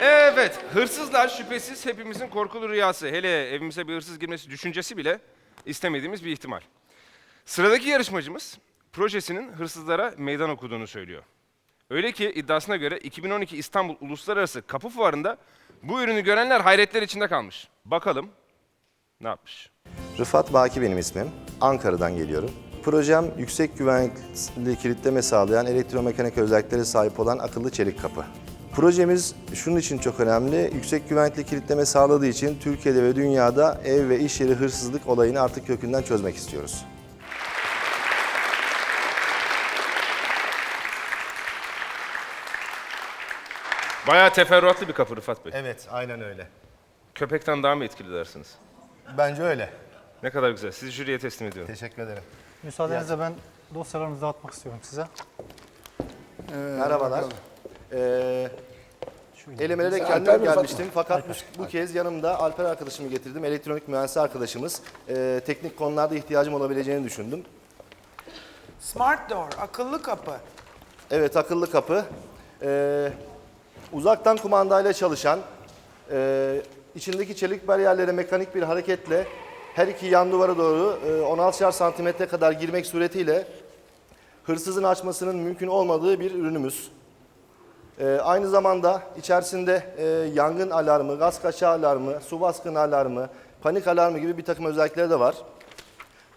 Evet, hırsızlar şüphesiz hepimizin korkulu rüyası. Hele evimize bir hırsız girmesi düşüncesi bile istemediğimiz bir ihtimal. Sıradaki yarışmacımız projesinin hırsızlara meydan okuduğunu söylüyor. Öyle ki iddiasına göre 2012 İstanbul Uluslararası Kapı Fuarı'nda bu ürünü görenler hayretler içinde kalmış. Bakalım ne yapmış? Rıfat Baki benim ismim. Ankara'dan geliyorum. Projem yüksek güvenlikli kilitleme sağlayan elektromekanik özelliklere sahip olan akıllı çelik kapı. Projemiz şunun için çok önemli. Yüksek güvenlikli kilitleme sağladığı için Türkiye'de ve dünyada ev ve iş yeri hırsızlık olayını artık kökünden çözmek istiyoruz. Bayağı teferruatlı bir kapı Rıfat Bey. Evet, aynen öyle. Köpekten daha mı etkili dersiniz? Bence öyle. Ne kadar güzel. Sizi jüriye teslim ediyorum. Teşekkür ederim. Müsaadenizle ben dosyalarınızı dağıtmak istiyorum size. Merhabalar. Ee, elemelere de kendim gelmiştim fakat bu, bu kez yanımda Alper arkadaşımı getirdim. Elektronik mühendisi arkadaşımız. Ee, teknik konularda ihtiyacım olabileceğini düşündüm. Smart Door, akıllı kapı. Evet akıllı kapı. Ee, uzaktan kumandayla çalışan, e, içindeki çelik bariyerlere mekanik bir hareketle her iki yan duvara doğru e, 16'şar santimetre kadar girmek suretiyle hırsızın açmasının mümkün olmadığı bir ürünümüz. Ee, aynı zamanda içerisinde e, yangın alarmı, gaz kaçağı alarmı, su baskını alarmı, panik alarmı gibi bir takım özellikleri de var.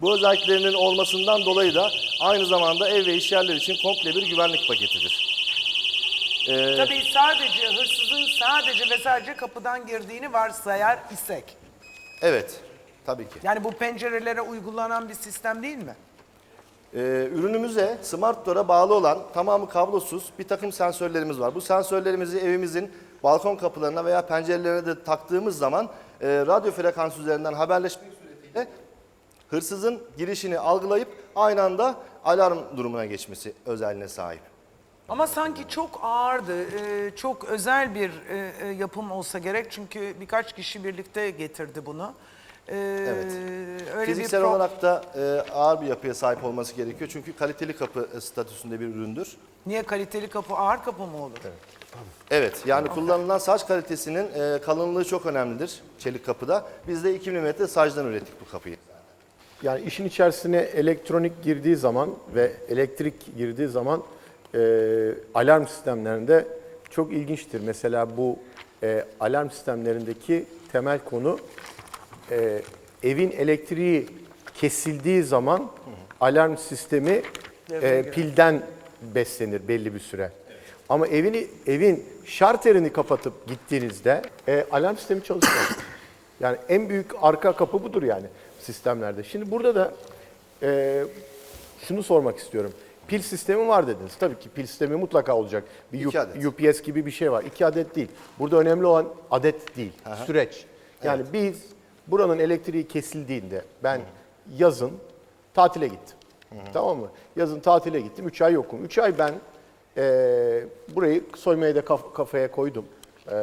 Bu özelliklerinin olmasından dolayı da aynı zamanda ev ve iş yerleri için komple bir güvenlik paketidir. Ee, Tabii sadece hırsızın sadece ve sadece kapıdan girdiğini varsayar isek. evet, tabii ki. Yani bu pencerelere uygulanan bir sistem değil mi? Ee, ürünümüze Smart Door'a bağlı olan tamamı kablosuz bir takım sensörlerimiz var. Bu sensörlerimizi evimizin balkon kapılarına veya pencerelerine de taktığımız zaman e, radyo frekans üzerinden haberleşmek suretiyle hırsızın girişini algılayıp aynı anda alarm durumuna geçmesi özelliğine sahip. Ama sanki çok ağırdı, e, çok özel bir e, e, yapım olsa gerek çünkü birkaç kişi birlikte getirdi bunu. E, Öyle Fiziksel bir pro- olarak da e, ağır bir yapıya sahip olması gerekiyor. Çünkü kaliteli kapı e, statüsünde bir üründür. Niye kaliteli kapı ağır kapı mı olur? Evet, yani kullanılan saç kalitesinin e, kalınlığı çok önemlidir çelik kapıda. Biz de 2 mm sacdan ürettik bu kapıyı. Yani işin içerisine elektronik girdiği zaman ve elektrik girdiği zaman e, alarm sistemlerinde çok ilginçtir. Mesela bu e, alarm sistemlerindeki temel konu e, evin elektriği kesildiği zaman alarm sistemi e, pilden beslenir belli bir süre. Ama evini evin şarterini kapatıp gittiğinizde e, alarm sistemi çalışmaz. Yani en büyük arka kapı budur yani sistemlerde. Şimdi burada da e, şunu sormak istiyorum. Pil sistemi var dediniz. Tabii ki pil sistemi mutlaka olacak. Bir İki U- adet. UPS gibi bir şey var. İki adet değil. Burada önemli olan adet değil, süreç. Yani biz buranın elektriği kesildiğinde ben yazın tatile gittim. Tamam mı? Yazın tatile gittim. Üç ay yokum. Üç ay ben eee, burayı soymaya da kaf- kafaya koydum. Eee,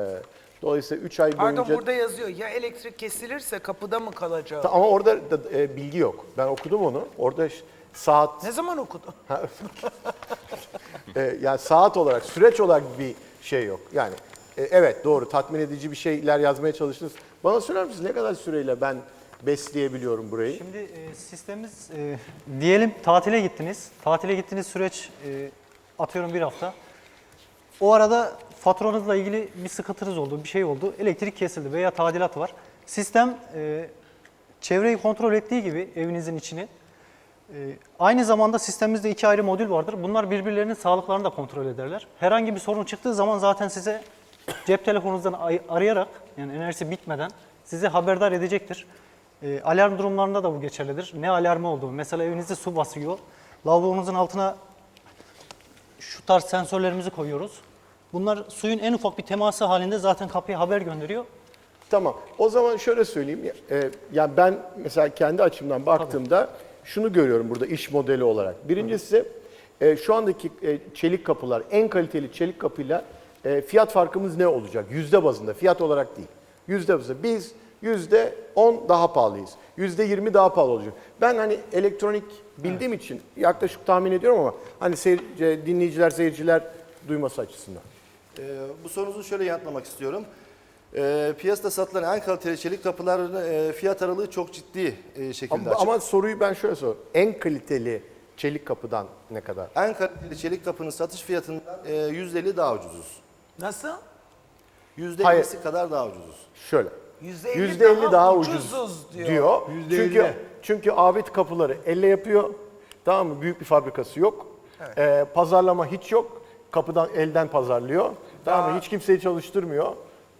dolayısıyla üç ay boyunca... Pardon burada yazıyor ya elektrik kesilirse kapıda mı kalacak? Ta- Ama orada da, e, bilgi yok. Ben okudum onu. Orada ş- saat, Ne zaman okudun? e, yani saat olarak, süreç olarak bir şey yok. Yani e, evet doğru tatmin edici bir şeyler yazmaya çalıştınız. Bana söyler misiniz ne kadar süreyle ben besleyebiliyorum burayı? Şimdi e, sistemimiz, e, diyelim tatile gittiniz. Tatile gittiğiniz süreç e, atıyorum bir hafta. O arada faturanızla ilgili bir sıkıntınız oldu, bir şey oldu. Elektrik kesildi veya tadilat var. Sistem e, çevreyi kontrol ettiği gibi evinizin içini e, aynı zamanda sistemimizde iki ayrı modül vardır. Bunlar birbirlerinin sağlıklarını da kontrol ederler. Herhangi bir sorun çıktığı zaman zaten size cep telefonunuzdan ay- arayarak yani enerjisi bitmeden sizi haberdar edecektir. E, alarm durumlarında da bu geçerlidir. Ne alarmı olduğu. Mesela evinizde su basıyor. Lavabonuzun altına şu tarz sensörlerimizi koyuyoruz. Bunlar suyun en ufak bir teması halinde zaten kapıya haber gönderiyor. Tamam. O zaman şöyle söyleyeyim. E, yani ben mesela kendi açımdan baktığımda şunu görüyorum burada iş modeli olarak. Birincisi e, şu andaki e, çelik kapılar en kaliteli çelik kapıyla e, fiyat farkımız ne olacak? Yüzde bazında fiyat olarak değil. Yüzde bazında. Biz yüzde 10 daha pahalıyız. Yüzde 20 daha pahalı olacak. Ben hani elektronik bildiğim için yaklaşık tahmin ediyorum ama hani seyir- e, dinleyiciler, seyirciler duyması açısından. Ee, bu sorunuzu şöyle yanıtlamak istiyorum. Ee, piyasada satılan en kaliteli çelik kapıların e, fiyat aralığı çok ciddi e, şekilde Ama, açık. ama soruyu ben şöyle sor. En kaliteli çelik kapıdan ne kadar? En kaliteli çelik kapının satış fiyatından e, %50 daha ucuzuz. Nasıl? Hayır. %50'si kadar daha ucuzuz. Şöyle. %50 %50 daha, daha ucuz ucuzuz diyor. diyor. Çünkü çünkü Abit kapıları elle yapıyor. Tamam mı? Büyük bir fabrikası yok. Ee, pazarlama hiç yok. Kapıdan elden pazarlıyor. Tamam mı? Hiç kimseyi çalıştırmıyor.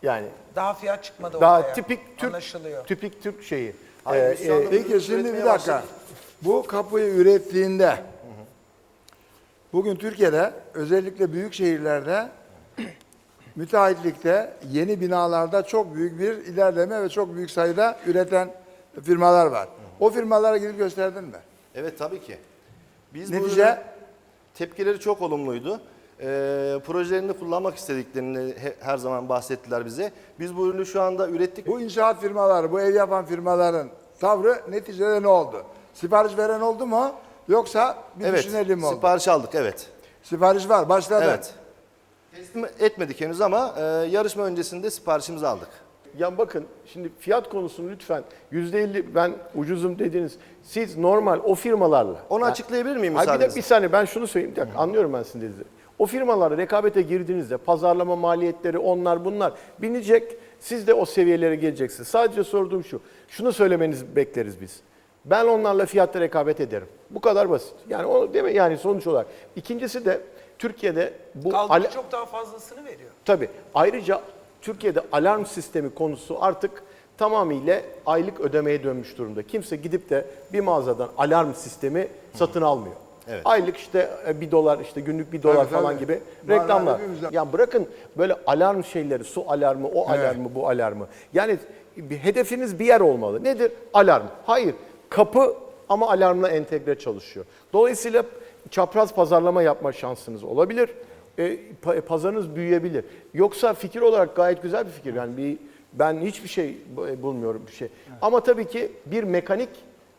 Yani Daha fiyat çıkmadı daha ortaya. tipik Türk Anlaşılıyor. tipik Türk şeyi. Hayır, Ee, biz şu anda e, Peki, Peki şimdi üretmeye bir dakika. başladık. Bu kapıyı ürettiğinde bugün Türkiye'de özellikle büyük şehirlerde müteahhitlikte yeni binalarda çok büyük bir ilerleme ve çok büyük sayıda üreten firmalar var. O firmalara gidip gösterdin mi? Evet tabii ki. Biz bu Netice tepkileri çok olumluydu. Ee, projelerini kullanmak istediklerini he- her zaman bahsettiler bize. Biz bu ürünü şu anda ürettik. bu inşaat firmaları, bu ev yapan firmaların tavrı neticede ne oldu? Sipariş veren oldu mu? Yoksa bir evet, düşünelim mi oldu? sipariş aldık evet. Sipariş var, başladı. Evet. Teslim etmedik henüz ama e, yarışma öncesinde siparişimizi aldık. Ya bakın şimdi fiyat konusunu lütfen %50 ben ucuzum dediniz. Siz normal o firmalarla. Onu Yani- açıklayabilir miyim Hayır, bir, de, müsaadenizle? bir saniye ben şunu söyleyeyim. Bir dakika, anlıyorum ben sizin dediğinizi. O firmalarla rekabete girdiğinizde pazarlama maliyetleri onlar bunlar binecek. Siz de o seviyelere geleceksiniz. Sadece sorduğum şu. Şunu söylemenizi bekleriz biz. Ben onlarla fiyatta rekabet ederim. Bu kadar basit. Yani o değil mi? Yani sonuç olarak. İkincisi de Türkiye'de bu Kaldı ale- ki çok daha fazlasını veriyor. Tabii. Ayrıca Türkiye'de alarm sistemi konusu artık tamamıyla aylık ödemeye dönmüş durumda. Kimse gidip de bir mağazadan alarm sistemi satın almıyor. Evet. Aylık işte e, bir dolar işte günlük bir dolar Tabii, falan tabii. gibi reklamlar. hepimizde. Ya bırakın böyle alarm şeyleri, su alarmı, o alarmı, bu alarmı. Yani bir hedefiniz bir yer olmalı. Nedir? Alarm. Hayır. Kapı ama alarmla entegre çalışıyor. Dolayısıyla çapraz pazarlama yapma şansınız olabilir. E, pa- pazarınız büyüyebilir. Yoksa fikir olarak gayet güzel bir fikir. Yani bir ben hiçbir şey e, bulmuyorum bir şey. Ama tabii ki bir mekanik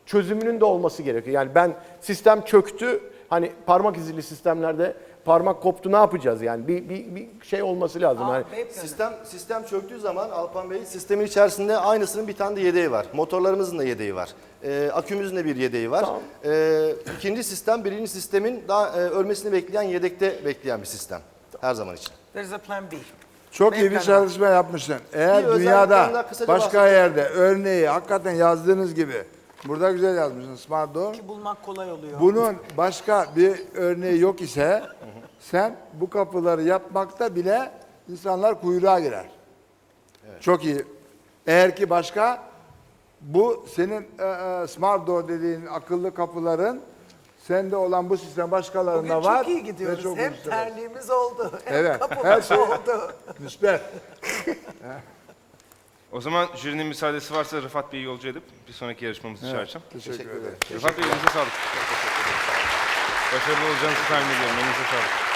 çözümünün de olması gerekiyor. Yani ben sistem çöktü. Hani parmak izli sistemlerde parmak koptu ne yapacağız yani? Bir, bir, bir şey olması lazım. Aa, Yani Sistem sistem çöktüğü zaman Alpan Bey sistemin içerisinde aynısının bir tane de yedeği var. Motorlarımızın da yedeği var. Ee, akümüzün de bir yedeği var. Tamam. Ee, ikinci sistem birinci sistemin daha e, ölmesini bekleyen yedekte bekleyen bir sistem. Her zaman için. There's a plan B. Çok iyi bir çalışma yapmışsın. Eğer Bir dünyada kısaca başka bahsedeyim. yerde örneği hakikaten yazdığınız gibi burada güzel yazmışsın Smart Door. Ki bulmak kolay oluyor. Bunun başka bir örneği yok ise sen bu kapıları yapmakta bile insanlar kuyruğa girer. Çok iyi. Eğer ki başka bu senin e, e, Smart Door dediğin akıllı kapıların sende olan bu sistem başkalarında Bugün var. çok iyi ve gidiyoruz. çok hem ucuz. terliğimiz oldu, hem Evet, kapımız her şey- oldu. Müsbet. O zaman jürinin müsaadesi varsa Rıfat Bey'i yolcu edip bir sonraki yarışmamızı çağıracağım. Teşekkür ederim. Rıfat Bey elinize sağlık. Başarılı olacağınızı tahmin ediyorum. Elinize sağlık.